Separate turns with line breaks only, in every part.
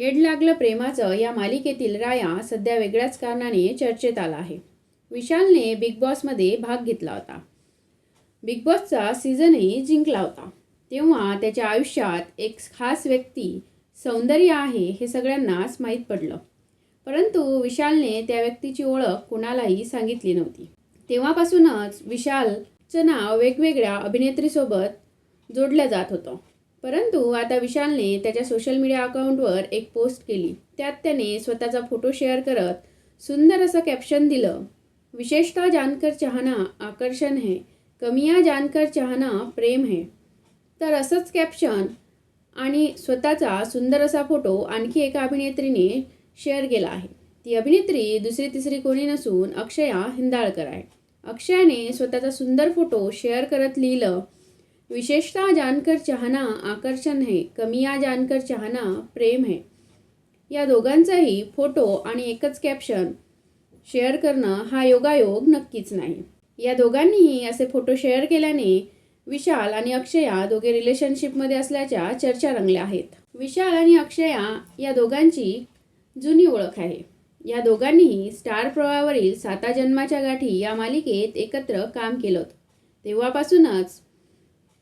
Head लागलं प्रेमाचं या मालिकेतील राया सध्या वेगळ्याच कारणाने चर्चेत आला आहे. विशालने बिग बॉसमध्ये भाग घेतला होता. बिग बॉसचा सीझनही जिंकला होता. तेव्हा त्याच्या आयुष्यात एक खास व्यक्ती सौंदर्य आहे हे सगळ्यांनाच माहीत पडलं. परंतु विशालने त्या व्यक्तीची ओळख कुणालाही सांगितली नव्हती. तेव्हापासूनच विशालचं नाव वेगवेगळ्या अभिनेत्रीसोबत जोडलं जात होतं. परंतु आता विशालने त्याच्या सोशल मीडिया अकाउंटवर एक पोस्ट केली. त्यात त्याने स्वतःचा फोटो शेअर करत सुंदर असं कॅप्शन दिलं. विशेषतः जानकर चाहना आकर्षण है. कमिया जानकर चाहना प्रेम है. तर असंच कॅप्शन आणि स्वतःचा सुंदर असा फोटो आणखी एका अभिनेत्रीने शेअर केला आहे. ती अभिनेत्री दुसरी तिसरी कोणी नसून अक्षया हिंदाळकर आहे. अक्षयाने स्वतःचा सुंदर फोटो शेअर करत लिहिलं विशेषतः जानकर चाहना आकर्षण है कमिया जानकर चाहना प्रेम है. या दोघांचाही फोटो आणि एकच कॅप्शन शेअर करणं हा योगायोग नक्कीच नाही. या दोघांनीही असे फोटो शेअर केल्याने विशाल आणि अक्षया दोघे रिलेशनशिपमध्ये असल्याच्या चर्चा रंगल्या आहेत. विशाल आणि अक्षया या दोघांची जुनी ओळख आहे. या दोघांनीही स्टार प्रवाहावरील साता जन्माच्या गाठी या मालिकेत एकत्र काम केलं तेव्हापासूनच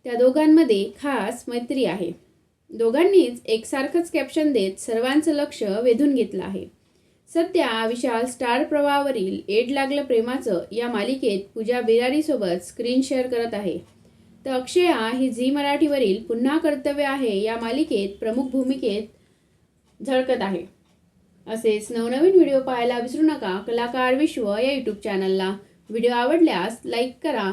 त्या दोघांमध्ये खास मैत्री आहे. दोघांनीच एकसारखंच कॅप्शन देत सर्वांचं लक्ष वेधून घेतलं आहे. सध्या विशाल स्टार प्रवाहावरील एड लागलं प्रेमाचं या मालिकेत पूजा बिरारीसोबत स्क्रीन शेअर करत आहे. तर अक्षया ही झी मराठीवरील पुन्हा कर्तव्य आहे या मालिकेत प्रमुख भूमिकेत झळकत आहे. असेच नवनवीन व्हिडिओ पाहायला विसरू नका. कलाकार विश्व या यूट्यूब चॅनलला व्हिडिओ आवडल्यास लाईक करा.